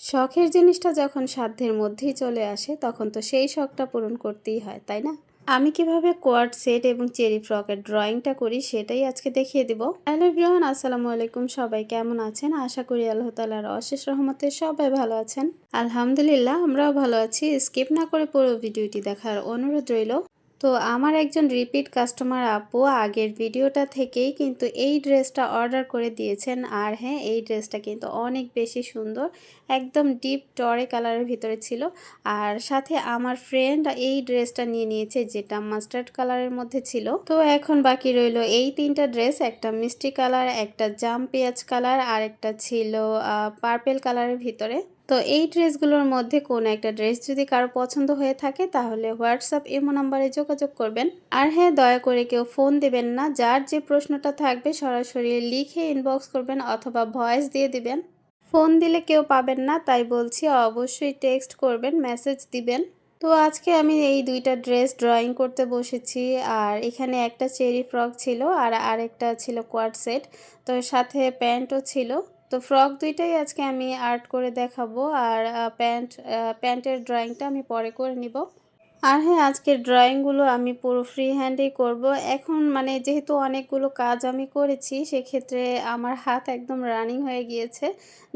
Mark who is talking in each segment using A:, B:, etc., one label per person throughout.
A: শখের জিনিসটা যখন সাধ্যের মধ্যেই চলে আসে, তখন তো সেই শখটা পূরণ করতেই হয়, তাই না? আমি কীভাবে কোয়ার্ড সেট এবং চেরি ফ্রকের ড্রয়িংটা করি সেটাই আজকে দেখিয়ে দিব। হ্যালো এভরিওয়ান, আসসালামু আলাইকুম। সবাই কেমন আছেন? আশা করি আল্লাহ তালার অশেষ রহমতে সবাই ভালো আছেন। আলহামদুলিল্লাহ, আমরাও ভালো আছি। স্কিপ না করে পুরো ভিডিওটি দেখার অনুরোধ রইল। তো আমার একজন রিপিট কাস্টমার আপু আগের ভিডিওটা থেকেই কিন্তু এই ড্রেসটা অর্ডার করে দিয়েছেন। আর হ্যাঁ এই ড্রেসটা কিন্তু অনেক বেশি সুন্দর, একদম ডিপ টরে কালারের ভিতরে ছিল। আর সাথে আমার ফ্রেন্ড এই ড্রেসটা নিয়ে নিয়েছে, যেটা মাস্টার্ড কালারের মধ্যে ছিল। তো এখন বাকি রইল এই তিনটা ড্রেস একটা মিষ্টি কালার একটা জাম পেঁয়াজ কালার আর একটা ছিল পার্পেল কালারের ভিতরে। তো এই ড্রেসগুলোর মধ্যে কোনো একটা ড্রেস যদি কারও পছন্দ হয়ে থাকে, তাহলে হোয়াটসঅ্যাপ এমো নাম্বারে যোগাযোগ করবেন। আর হ্যাঁ দয়া করে কেউ ফোন দেবেন না, যার যে প্রশ্নটা থাকবে সরাসরি লিখে ইনবক্স করবেন অথবা ভয়েস দিয়ে দিবেন। ফোন দিলে কেউ পাবেন না, তাই বলছি অবশ্যই টেক্সট করবেন মেসেজ দিবেন। তো আজকে আমি এই দুইটা ড্রেস ড্রয়িং করতে বসেছি, আর এখানে একটা চেরি ফ্রক ছিল আর আরেকটা ছিল কোয়াড সেট তো সাথে প্যান্টও ছিল। তো ফ্রক দুইটাই আজকে আমি আর্ট করে দেখাবো আর প্যান্ট প্যান্টের ড্রয়িংটা আমি পরে করে নিব। আর হ্যাঁ আজকের ড্রয়িংগুলো আমি পুরো ফ্রি হ্যান্ডেই করব। এখন মানে যেহেতু অনেকগুলো কাজ আমি করেছি, সেক্ষেত্রে আমার হাত একদম রানিং হয়ে গিয়েছে।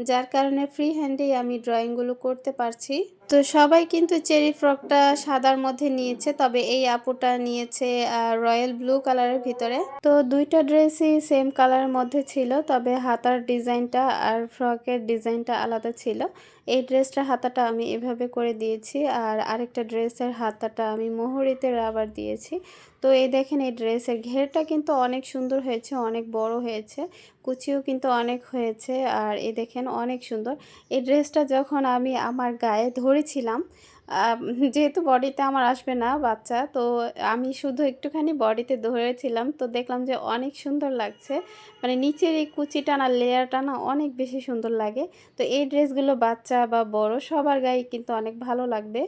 A: যার কারণে ফ্রি হ্যান্ডেই আমি ড্রয়িংগুলো করতে পারছি। তো সবাই কিন্তু চেরি ফ্রকটা সাদার মধ্যে নিয়েছে, তবে এই আপুটা নিয়েছে রয়্যাল ব্লু কালারের ভিতরে। তো দুইটা ড্রেসই সেম কালারের মধ্যে ছিল, তবে হাতার ডিজাইনটা আর ফ্রকের ডিজাইনটা আলাদা ছিল। এই ড্রেসটার হাতাটা আমি এভাবে করে দিয়েছি, আর আরেকটা ড্রেসের হাতাটা আমি মোহরিতে রাবার দিয়েছি। তো এই দেখেন এই ড্রেসের ঘেরটা কিন্তু অনেক সুন্দর হয়েছে, অনেক বড় হয়েছে, কুচিও কিন্তু অনেক হয়েছে, আর এই দেখেন অনেক সুন্দর। এই ড্রেসটা যখন আমি আমার গায়ে ধরেছিলাম যেহেতু বডিতে আমার আসবে না বাচ্চা, তো আমি শুধু একটুখানি বডিতে ধরেছিলাম। তো দেখলাম যে অনেক সুন্দর লাগছে। মানে নিচের এই কুচি টানা লেয়ার টানা অনেক বেশি সুন্দর লাগে। তো এই ড্রেসগুলো বাচ্চা বা বড় সবার গায়ে কিন্তু অনেক ভালো লাগবে।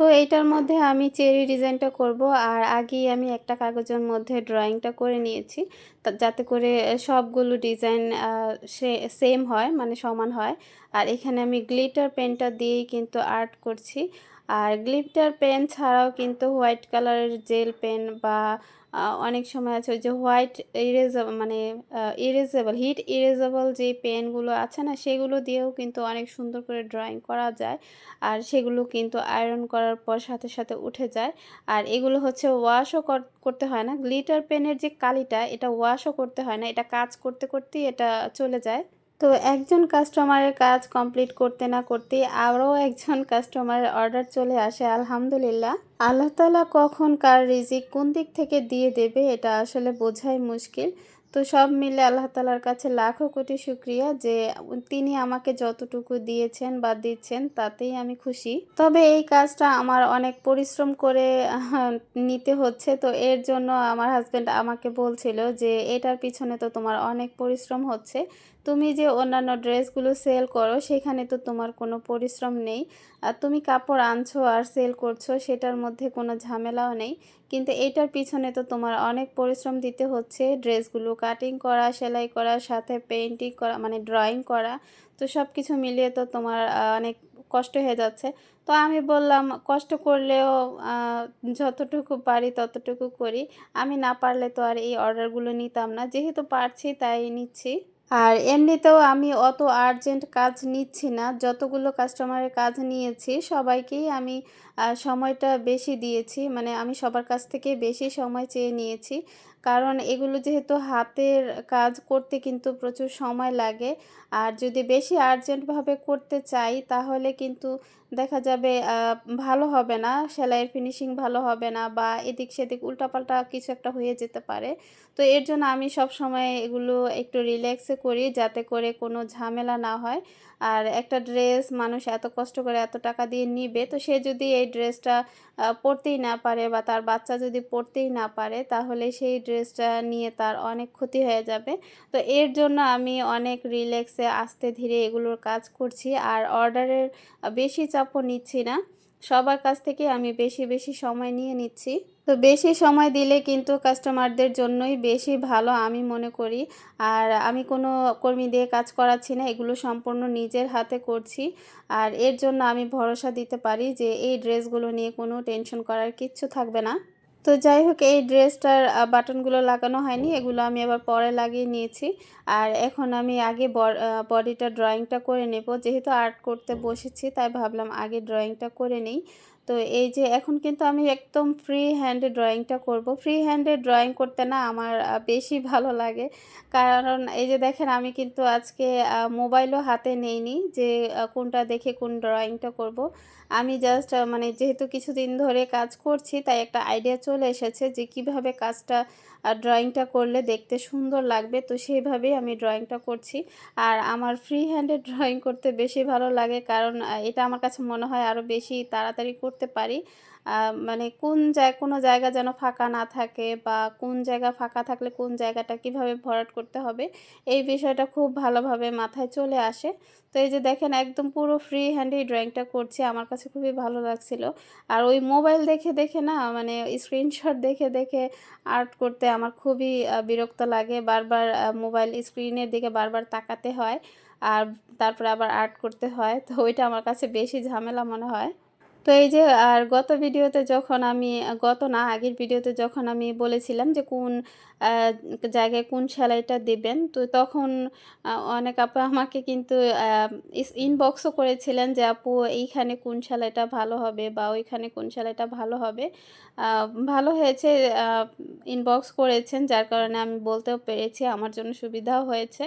A: তো এইটার মধ্যে আমি চেরি ডিজাইনটা করব। আর আগেই আমি একটা কাগজের মধ্যে ড্রয়িংটা করে নিয়েছি। যাতে করে সবগুলো ডিজাইন সেম হয় মানে সমান হয়। আর এখানে আমি গ্লিটার পেনটা দিয়েই কিন্তু আর্ট করছি। আর গ্লিটার পেন ছাড়াও কিন্তু হোয়াইট কালারের জেল পেন বা অনেক সময় আছে ওই যে হোয়াইট ইরেজেবল মানে ইরেজেবল, হিট ইরেজেবল যে পেনগুলো আছে না, সেগুলো দিয়েও কিন্তু অনেক সুন্দর করে ড্রয়িং করা যায়। আর সেগুলো কিন্তু আয়রন করার পর সাথে সাথে উঠে যায়। আর এগুলো হচ্ছে ওয়াশও করতে হয় না। গ্লিটার পেনের যে কালিটা, এটা ওয়াশও করতে হয় না। এটা কাজ করতে করতেই এটা চলে যায়। তো একজন কাস্টমারের কাজ কমপ্লিট করতে না করতে আরও একজন কাস্টমারের অর্ডার চলে আসে, আলহামদুলিল্লাহ। আল্লাহ তালা কখন কার রিজিক কোন দিক থেকে দিয়ে দেবে এটা আসলে বোঝাই মুশকিল। তো সব মিলে আল্লাহ তালার কাছে লাখো কোটি শুক্রিয়া যে তিনি আমাকে যতটুকু দিয়েছেন বা দিচ্ছেন তাতেই আমি খুশি। তবে এই কাজটা আমার অনেক পরিশ্রম করে নিতে হচ্ছে। তো এর জন্য আমার হাজব্যান্ড আমাকে বলছিল যে এটার পিছনে তো তোমার অনেক পরিশ্রম হচ্ছে। তুমি যে অন্যান্য ড্রেসগুলো সেল করো, সেখানে তো তোমার কোনো পরিশ্রম নেই। আর তুমি কাপড় আনছো আর সেল করছ, সেটার মধ্যে কোনো ঝামেলাও নেই। কিন্তু এটার পিছনে তো তোমার অনেক পরিশ্রম দিতে হচ্ছে। ড্রেসগুলো কাটিং করা, সেলাই করা, সাথে পেন্টিং করা মানে ড্রয়িং করা, তো সব কিছু মিলিয়ে তো তোমার অনেক কষ্ট হয়ে যাচ্ছে। তো আমি বললাম, কষ্ট করলেও যতটুকু পারি ততটুকু করি। আমি না পারলে তো আর এই অর্ডারগুলো নিতাম না। যেহেতু পারছি, তাই নিচ্ছি। আর এমনিতেও আমি অত আর্জেন্ট কাজ নিচ্ছি না। যতগুলো কাস্টমারের কাজ নিয়েছি, সবাইকেই আমি সময়টা বেশি দিয়েছি। মানে আমি সবার কাছ থেকে বেশি সময় চেয়ে নিয়েছি। কারণ এগুলো যেহেতু হাতের কাজ, করতে কিন্তু প্রচুর সময় লাগে। আর যদি বেশি আর্জেন্টভাবে করতে চাই, তাহলে কিন্তু দেখা যাবে ভালো হবে না, সেলাইয়ের ফিনিশিং ভালো হবে না বা এদিক সেদিক উল্টাপাল্টা কিছু একটা হয়ে যেতে পারে। তো এর জন্য আমি সব সময় এগুলো একটু রিল্যাক্সে করি যাতে করে কোনো ঝামেলা না হয়। আর একটা ড্রেস মানুষ এত কষ্ট করে এত টাকা দিয়ে নিবে, তো সে যদি এই ড্রেসটা পরতেই না পারে বা তার বাচ্চা যদি পরতেই না পারে, তাহলে সেই ড্রেসটা নিয়ে তার অনেক ক্ষতি হয়ে যাবে। তো এর জন্য আমি অনেক রিল্যাক্সে আস্তে ধীরে এগুলোর কাজ করছি। আর অর্ডারের বেশি চাপও নিচ্ছি না। সবার কাছ থেকে আমি বেশি বেশি সময় নিয়ে নিচ্ছি। তো বেশি সময় দিলে কিন্তু কাস্টমারদের জন্যই বেশি ভালো আমি মনে করি। আর আমি কোনো কর্মী দিয়ে কাজ করাচ্ছি না, এগুলো সম্পূর্ণ নিজের হাতে করছি। আর এর জন্য আমি ভরসা দিতে পারি যে এই ড্রেসগুলো নিয়ে কোনো টেনশন করার কিচ্ছু থাকবে না। তো যাই হোক, এই ড্রেসটার বাটনগুলো লাগানো হয়নি, এগুলো আমি আবার পরে লাগিয়ে নিয়েছি। আর এখন আমি আগে বডিটা ড্রয়িংটা করে নেব। যেহেতু আর্ট করতে বসেছি, তাই ভাবলাম আগে ড্রয়িংটা করে নিই। তো এই যে, এখন কিন্তু আমি একদম ফ্রি হ্যান্ডে ড্রয়িংটা করব। ফ্রি হ্যান্ডে ড্রয়িং করতে না আমার বেশি ভালো লাগে। কারণ এই যে দেখেন, আমি কিন্তু আজকে মোবাইলও হাতে নেইনি যে কোনটা দেখে কোন ড্রয়িংটা করব। আমি জাস্ট মানে যেহেতু কিছুদিন ধরে কাজ করছি, তাই একটা আইডিয়া চলে এসেছে যে কীভাবে কাজটা ড্রয়িংটা করলে দেখতে সুন্দর লাগবে। তো সেইভাবেই আমি ড্রয়িংটা করছি। আর আমার ফ্রি হ্যান্ডে ড্রয়িং করতে বেশি ভালো লাগে, কারণ এটা আমার কাছে মনে হয় আরও বেশি তাড়াতাড়ি করতে পারি। মানে কোন জায়গা কোনো জায়গা যেন ফাঁকা না থাকে বা কোন জায়গা ফাঁকা থাকলে কোন জায়গাটা কীভাবে ভরাট করতে হবে, এই বিষয়টা খুব ভালোভাবে মাথায় চলে আসে। তো এই যে দেখেন একদম পুরো ফ্রি হ্যান্ডেই ড্রয়িংটা করছি, আমার কাছে খুবই ভালো লাগছিল। আর ওই মোবাইল দেখে দেখে না মানে স্ক্রিনশট দেখে দেখে আর্ট করতে আমার খুবই বিরক্ত লাগে। বারবার মোবাইল স্ক্রিনের দিকে বারবার তাকাতে হয়, আর তারপরে আবার আর্ট করতে হয়, তো ওইটা আমার কাছে বেশি ঝামেলা মনে হয়। তো এই যে, আর গত ভিডিওতে যখন আমি, গত না, আগের ভিডিওতে যখন আমি বলেছিলাম যে কোন জায়গায় কোন সেলাইটা দেবেন, তো তখন অনেক আপু আমাকে কিন্তু ইনবক্সও করেছিলেন যে, আপু, এইখানে কোন সেলাইটা ভালো হবে বা ওইখানে কোন সেলাইটা ভালো হবে? ভালো হয়েছে ইনবক্স করেছেন, যার কারণে আমি বলতেও পেরেছি, আমার জন্য সুবিধাও হয়েছে।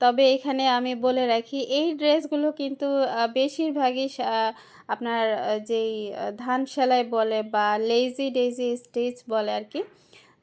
A: তবে এখানে আমি বলে রাখি, এই ড্রেসগুলো কিন্তু বেশিরভাগই আপনার যেই ধান সেলাই বলে বা লেজি ডেজি স্টিচ বলে আর কি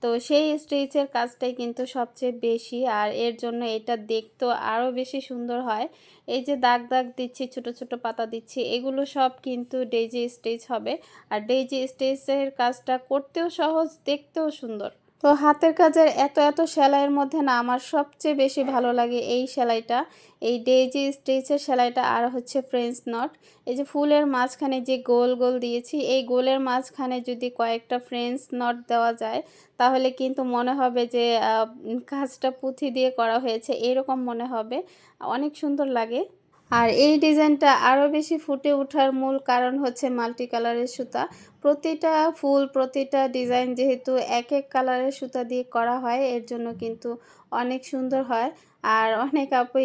A: তো সেই স্টিচের কাজটাই কিন্তু সবচেয়ে বেশি। আর এর জন্য এটা দেখতেও আরও বেশি সুন্দর হয়। এই যে দাগ দাগ দিচ্ছি, ছোট ছোট পাতা দিচ্ছি, এগুলো সব কিন্তু ডেজি স্টিচ হবে। আর ডেজি স্টিচের কাজটা করতেও সহজ, দেখতেও সুন্দর। তো হাতের কাজের এত এত সেলাইয়ের মধ্যে না আমার সবচেয়ে বেশি ভালো লাগে এই সেলাইটা। এই ডেজি স্টিচের সেলাইটা আর হচ্ছে ফ্রেঞ্চ নট। এই যে ফুলের মাঝখানে যে গোল গোল দিয়েছি, এই গোলের মাঝখানে যদি কয়েকটা ফ্রেঞ্চ নট দেওয়া যায়, তাহলে কিন্তু মনে হবে যে কাজটা পুঁথি দিয়ে করা হয়েছে, এরকম মনে হবে। অনেক সুন্দর লাগে। আর এই ডিজাইনটা আরও বেশি ফুটে ওঠার মূল কারণ হচ্ছে মাল্টি কালারের সুতা। প্রতিটা ফুল, প্রতিটা ডিজাইন যেহেতু এক এক কালারের সুতা দিয়ে করা হয়, এর জন্য কিন্তু অনেক সুন্দর হয়। আর অনেক আপু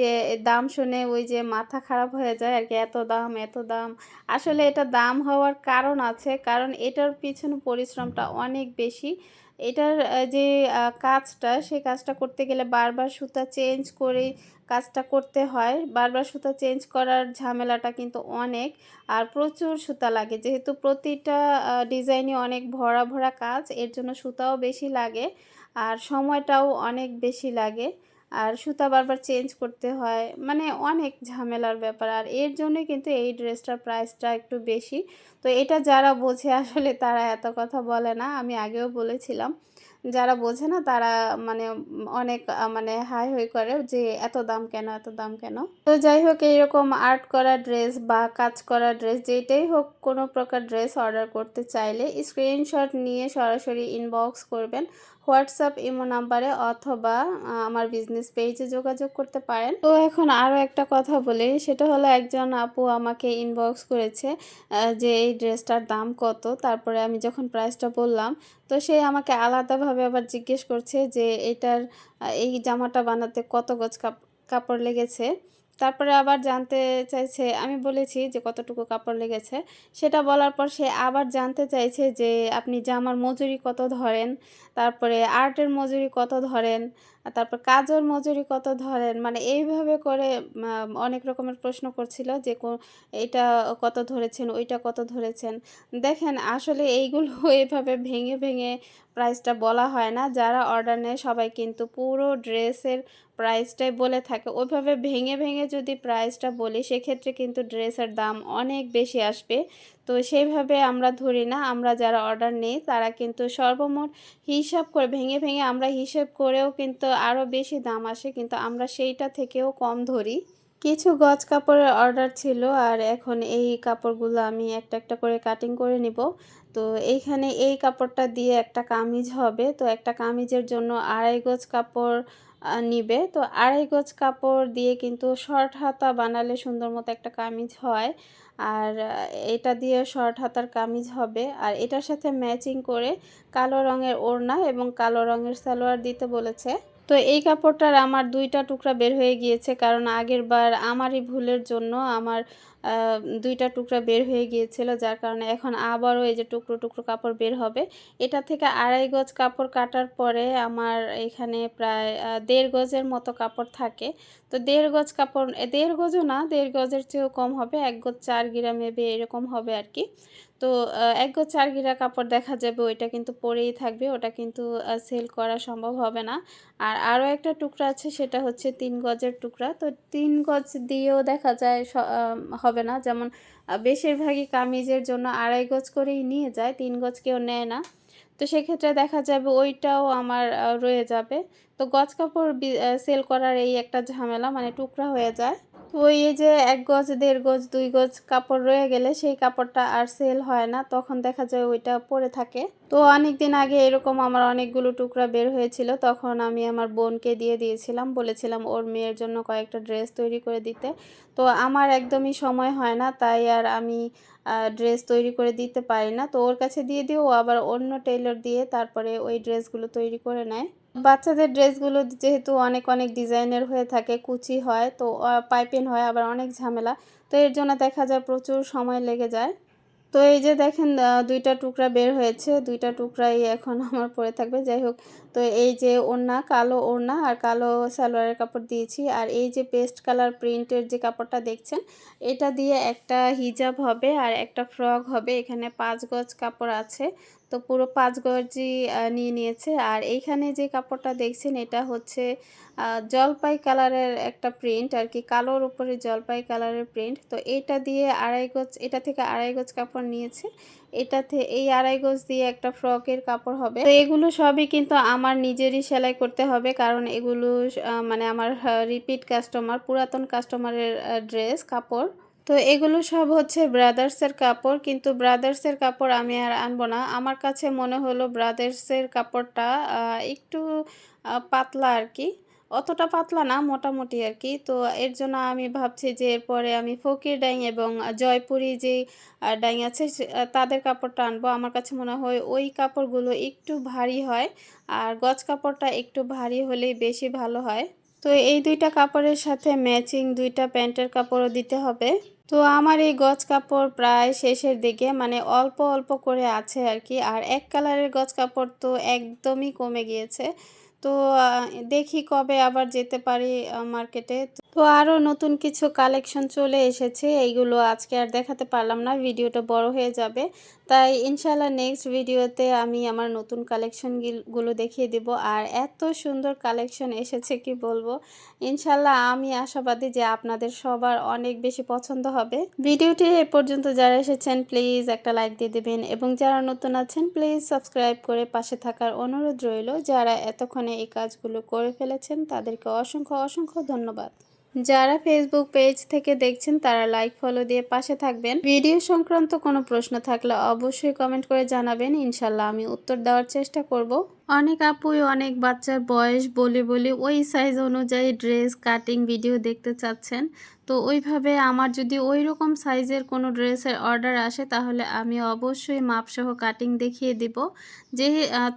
A: দাম শুনে ওই যে মাথা খারাপ হয়ে যায় আর কি, এত দাম এত দাম। আসলে এটা দাম হওয়ার কারণ আছে, কারণ এটার পিছনে পরিশ্রমটা অনেক বেশি। এটার যে কাজটা, সেই কাজটা করতে গেলে বারবার সুতা চেঞ্জ করে কাজটা করতে হয়। বারবার সুতা চেঞ্জ করার ঝামেলাটা কিন্তু অনেক, আর প্রচুর সুতা লাগে। যেহেতু প্রতিটা ডিজাইনই অনেক ভরা ভরা কাজ, এর জন্য সুতাও বেশি লাগে, আর সময়টাও অনেক বেশি লাগে। আর সুতা বারবার চেঞ্জ করতে হয়। মানে অনেক ঝামেলার ব্যাপার। আর এর জন্যই কিন্তু এই ড্রেসটার প্রাইসটা একটু বেশি। তো এটা যারা বোঝে, আসলে তারা এত কথা বলে না। আমি আগেও বলেছিলাম, যারা বোঝে না, তারা মানে অনেক মানে হাই হই করে যে, এত দাম কেন, এত দাম কেন? তো যাই হোক, এইরকম আর্ট করা ড্রেস বা কাজ করা ড্রেস যেটাই হোক কোনো প্রকার ড্রেস অর্ডার করতে চাইলে স্ক্রিনশট নিয়ে সরাসরি ইনবক্স করবেন। হোয়াটসঅ্যাপ, ইমো নাম্বারে অথবা আমার বিজনেস পেজে যোগাযোগ করতে পারেন। তো এখন আরও একটা কথা বলি, সেটা হলো একজন আপু আমাকে ইনবক্স করেছে যে এই ড্রেসটার দাম কত, তারপরে আমি যখন প্রাইসটা বললাম, তো সে আমাকে আলাদাভাবে আবার জিজ্ঞেস করছে যে এটার এই জামাটা বানাতে কত গজ কাপড় লেগেছে। তারপরে আবার জানতে চাইছে, আমি বলেছি যে কতটুকু কাপড় লেগেছে। সেটা বলার পর সে আবার জানতে চাইছে যে আপনি জামার মজুরি কত ধরেন, তারপরে আর্টের মজুরি কত ধরেন তারপর কাজের মজুরি কত ধরেন? মানে এইভাবে করে অনেক রকমের প্রশ্ন করছিল যে এইটা কত ধরেছেন, ওইটা কত ধরেছেন। দেখেন, আসলে এইগুলো এইভাবে ভেঙে ভেঙে প্রাইসটা বলা হয় না। যারা অর্ডার নেয় সবাই কিন্তু পুরো ড্রেসের প্রাইসটাই বলে থাকে। ওইভাবে ভেঙে ভেঙে যদি প্রাইসটা বলি, সেক্ষেত্রে কিন্তু ড্রেসের দাম অনেক বেশি আসবে। তো সেইভাবে আমরা ধরি না, আমরা যারা অর্ডার নিই তারা কিন্তু সর্বমোট হিসাব করে, ভেঙে ভেঙে আমরা হিসেব করেও কিন্তু আরও বেশি দাম আসে, কিন্তু আমরা সেইটা থেকেও কম ধরি। কিছু গজ কাপড়ের অর্ডার ছিল আর এখন এই কাপড়গুলো আমি একটা একটা করে কাটিং করে নিব। তো এইখানে এই কাপড়টা দিয়ে একটা কামিজ হবে, তো একটা কামিজের জন্য আড়াই গজ কাপড় নিবে। তো আড়াই গজ কাপড় দিয়ে কিন্তু শর্ট হাতা বানালে সুন্দর মতো একটা কামিজ হয়। আর এটা দিয়ে শর্ট হাতার কামিজ হবে। আর এটার সাথে ম্যাচিং করে কালো রঙের ওড়না এবং কালো রঙের সালোয়ার দিতে বলেছে। তো এই কাপড়টার আমার দুইটা টুকরা বের হয়ে গিয়েছে, কারণ আগের বার আমারই ভুলের জন্য আমার দুইটা টুকরা বের হয়ে গিয়েছিল, যার কারণে এখন আবারও এই যে টুকরো টুকরো কাপড় বের হবে। এটা থেকে আড়াই গজ কাপড় কাটার পরে আমার এখানে প্রায় দেড় গজের মতো কাপড় থাকে। তো দেড় গজ কাপড় দেড় গজও না, দেড় গজের চেয়েও কম হবে, এক গজ চার গিরা মেবে এরকম হবে আর কি। তো আহ, এক গজ চার গিরা কাপড় দেখা যাবে ওইটা কিন্তু পরেই থাকবে ওটা কিন্তু সেল করা সম্ভব হবে না। আর আরও একটা টুকরা আছে সেটা হচ্ছে তিন গজের টুকরা। তো তিন গজ দিয়েও দেখা যায় হবে না। যেমন বেশিরভাগই কামিজের জন্য আড়াই গজ করেই নিয়ে যায় তিন গজ কেউ নেয় না। তো সেক্ষেত্রে দেখা যাবে ওইটাও আমার রয়ে যাবে। তো গজ কাপড় সেল করার এই একটা ঝামেলা মানে টুকরা হয়ে যায়। ওই যে এক গজ, দেড় গজ, দুই গজ কাপড় রয়ে গেলে সেই কাপড়টা আর সেল হয় না, তখন দেখা যায় ওইটা পরে থাকে। তো অনেক দিন আগে এরকম আমার অনেকগুলো টুকরা বের হয়েছিল, তখন আমি আমার বোনকে দিয়ে দিয়েছিলাম, বলেছিলাম ওর মেয়ের জন্য কয়েকটা ড্রেস তৈরি করে দিতে। তো আমার একদমই সময় হয় না, তাই আর আমি ড্রেস তৈরি করে দিতে পারি না। তো ওর কাছে দিয়ে দিয়ে ও আবার অন্য টেইলর দিয়ে তারপরে ওই ড্রেসগুলো তৈরি করে নেয়। বাচ্চাদের ড্রেসগুলো যেহেতু অনেক অনেক ডিজাইনের হয়ে থাকে, কুচি হয়, তো পাইপিং হয়, আবার অনেক ঝামেলা। তো এর জন্য দেখা যায় প্রচুর সময় লেগে যায়। তো এই যে দেখেন দুইটা টুকরা বের হয়েছে, দুইটা টুকরাই এখন আমার পরে থাকবে। যাই হোক, তো এই যে ওড়না, কালো ওড়না আর কালো সালোয়ারের কাপড় দিয়েছি। আর এই যে পেস্ট কালার প্রিন্টের যে কাপড়টা দেখছেন, এটা দিয়ে একটা হিজাব হবে আর একটা ফ্রক হবে। এখানে পাঁচ গজ কাপড় আছে। তো পুরো পাঁচ আহ, নিয়ে নিয়েছে। আর এইখানে যে কাপড়টা দেখছেন এটা হচ্ছে জলপাই কালারের একটা প্রিন্ট আর কি কালোর উপরে জলপাই কালারের প্রিন্ট। তো এটা দিয়ে আড়াই গজ এটা থেকে আড়াই গজ কাপড় নিয়েছে। এটাতে এই আড়াই গজ দিয়ে একটা ফ্রকের কাপড় হবে। তো এগুলো সবই কিন্তু আমার নিজেরই সেলাই করতে হবে কারণ এগুলো মানে আমার রিপিট কাস্টমার পুরাতন কাস্টমারের ড্রেস কাপড়। তো এগুলো সব হচ্ছে ব্রাদার্সের কাপড়, কিন্তু ব্রাদার্সের কাপড় আমি আর আনব না। আমার কাছে মনে হলো ব্রাদার্সের কাপড়টা একটু পাতলা আর কি অতটা পাতলা না, মোটামুটি আর কি তো এর জন্য আমি ভাবছি যে এরপরে আমি ফকির ডাইং এবং জয়পুরি যে ডাইং আছে তাদের কাপড়টা আনব। আমার কাছে মনে হয় ওই কাপড়গুলো একটু ভারী হয়, আর গজ কাপড়টা একটু ভারী হলেই বেশি ভালো হয়। তো এই দুইটা কাপড়ের সাথে ম্যাচিং দুইটা প্যান্টের কাপড়ও দিতে হবে। তো আমার এই গজ কাপড় প্রায় শেষের দিকে মানে অল্প অল্প করে আছে আর কি। আর এক কালারের গজ কাপড় তো একদমই কমে গিয়েছে। তো দেখি কবে আবার যেতে পারি মার্কেটে তো আরও নতুন কিছু কালেকশন চলে এসেছে, এইগুলো আজকে আর দেখাতে পারলাম না, ভিডিওটা বড় হয়ে যাবে। তাই ইনশাল্লাহ নেক্সট ভিডিওতে আমি আমার নতুন কালেকশনগুলো দেখিয়ে দিব। আর এত সুন্দর কালেকশন এসেছে, কি বলব? ইনশাল্লাহ আমি আশাবাদী যে আপনাদের সবার অনেক বেশি পছন্দ হবে। ভিডিওটি এ পর্যন্ত যারা এসেছেন প্লিজ একটা লাইক দিয়ে দেবেন। এবং যারা নতুন আছেন প্লিজ সাবস্ক্রাইব করে পাশে থাকার অনুরোধ রইল। যারা এতক্ষণে এই কাজগুলো করে ফেলেছেন, তাদেরকে অসংখ্য অসংখ্য ধন্যবাদ। যারা ফেসবুক পেজ থেকে দেখছেন, তারা লাইক ফলো দিয়ে পাশে থাকবেন। ভিডিও সংক্রান্ত কোনো প্রশ্ন থাকলে অবশ্যই কমেন্ট করে জানাবেন। ইনশাল্লাহ আমি উত্তর দেওয়ার চেষ্টা করব। অনেক আপুই অনেক বাচ্চার বয়স বলে বলে ওই সাইজ অনুযায়ী ড্রেস কাটিং ভিডিও দেখতে চাচ্ছেন। তো ওইভাবে আমার যদি ওই রকম সাইজের কোনো ড্রেসের অর্ডার আসে, তাহলে আমি অবশ্যই মাপসহ কাটিং দেখিয়ে দিব। যে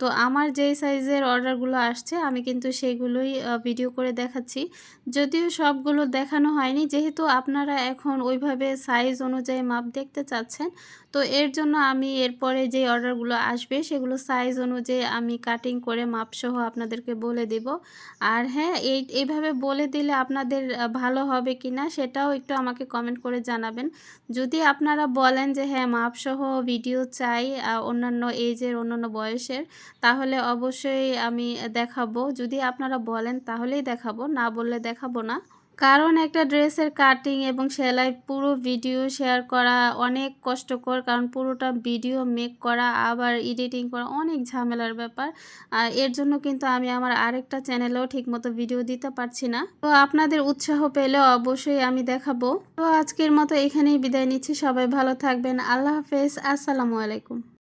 A: তো আমার যেই সাইজের অর্ডারগুলো আসছে, আমি কিন্তু সেগুলোই ভিডিও করে দেখাচ্ছি। যদিও সবগুলো দেখানো হয়নি, যেহেতু আপনারা এখন ওইভাবে সাইজ অনুযায়ী মাপ দেখতে চাচ্ছেন, তো এর জন্য আমি এরপরে যে অর্ডারগুলো আসবে, সেগুলো সাইজ অনুযায়ী আমি কাটিং করে মাপসহ আপনাদেরকে বলে দেব। আর হ্যাঁ এই, এইভাবে বলে দিলে আপনাদের ভালো হবে কি না সেটাও একটু আমাকে কমেন্ট করে জানাবেন। যদি আপনারা বলেন যে হ্যাঁ মাপসহ ভিডিও চাই অন্যান্য এজের অন্যান্য বয়সের, তাহলে অবশ্যই আমি দেখাবো। যদি আপনারা বলেন তাহলেই দেখাবো, না বললে দেখাবো না। কারণ একটা ড্রেসের কাটিং এবং সেলাই পুরো ভিডিও শেয়ার করা অনেক কষ্টকর, কারণ পুরোটা ভিডিও মেক করা, আবার এডিটিং করা অনেক ঝামেলার ব্যাপার। আর এর জন্য কিন্তু আমি আমার আরেকটা চ্যানেলেও ঠিকমতো ভিডিও দিতে পারছি না। তো আপনাদের উৎসাহ পেলে অবশ্যই আমি দেখাবো। তো আজকের মতো এখানেই বিদায় নিচ্ছি। সবাই ভালো থাকবেন। আল্লাহ হাফেজ। আসসালামু আলাইকুম।